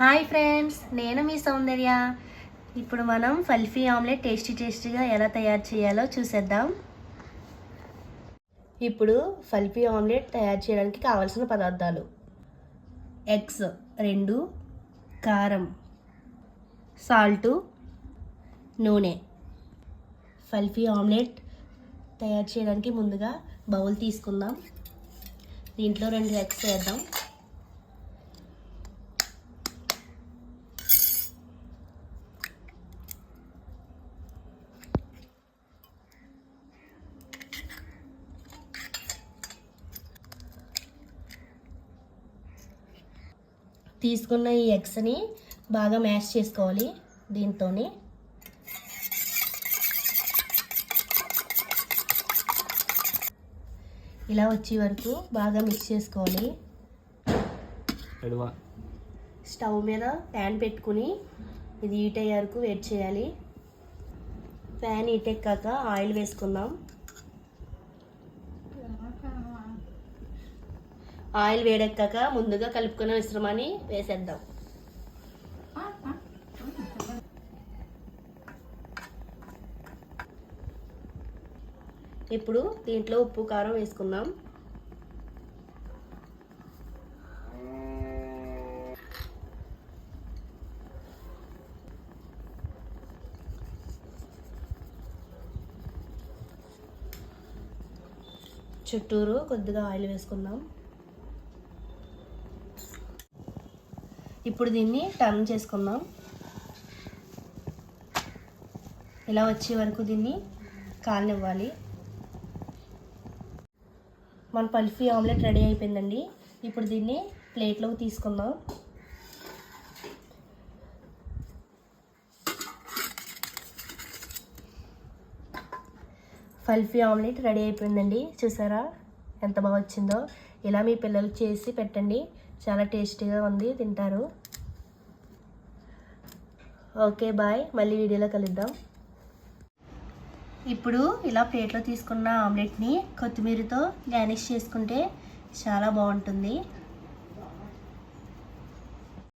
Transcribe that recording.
Hi friends నేను మీ సౌందర్య. ఇప్పుడు మనం ఫల్ఫీ ఆమ్లెట్ టేస్టీ టేస్టీగా ఎలా తయారు చేయాలో చూసేద్దాం. ఇప్పుడు ఫల్ఫీ ఆమ్లెట్ తయారు చేయడానికి కావాల్సిన పదార్థాలు. ఎగ్స్ రెండు కారం సాల్టు నూనె. ఫల్ఫీ ఆమ్లెట్ తయారు చేయడానికి ముందుగా బౌల్ తీసుకుందాం. దీంట్లో రెండు ఎగ్స్ వేద్దాం. తీసుకున్న ఈ ఎగ్స్ని బాగా మ్యాష్ చేసుకోవాలి దీంతోనే. ఇలా వచ్చే వరకు బాగా మిక్స్ చేసుకోవాలి. స్టవ్ మీద ప్యాన్ పెట్టుకుని ఇది హీట్ అయ్యే వరకు వెయిట్ చేయాలి. ప్యాన్ హీట్ ఎక్కాక ఆయిల్ వేసుకుందాం. ఆయిల్ వేడెక్కాక ముందుగా కలుపుకున్న మిశ్రమాన్ని వేసేద్దాం. ఇప్పుడు దీంట్లో ఉప్పు కారం వేసుకుందాం. చుట్టూరు కొద్దిగా ఆయిల్ వేసుకుందాం. ఇప్పుడు దీన్ని టర్న్ చేసుకుందాం. ఇలా వచ్చే వరకు దీన్ని కాలనివ్వాలి. మన పల్ఫీ ఆమ్లెట్ రెడీ అయిపోయిందండి. ఇప్పుడు దీన్ని ప్లేట్లోకి తీసుకుందాం. పల్ఫీ ఆమ్లెట్ రెడీ అయిపోయిందండి. చూసారా? ఎంత బాగా వచ్చిందో? ఇలా మీ పిల్లలు చేసి పెట్టండి. చాలా టేస్టీగా ఉంది తింటారు. Okay bye. మళ్ళీ వీడియోలో కలుద్దాం. ఇప్పుడు ఇలా ప్లేట్లో తీసుకున్న ఆమ్లెట్ని కొత్తిమీరతో గార్నిష్ చేసుకుంటే చాలా బాగుంటుంది.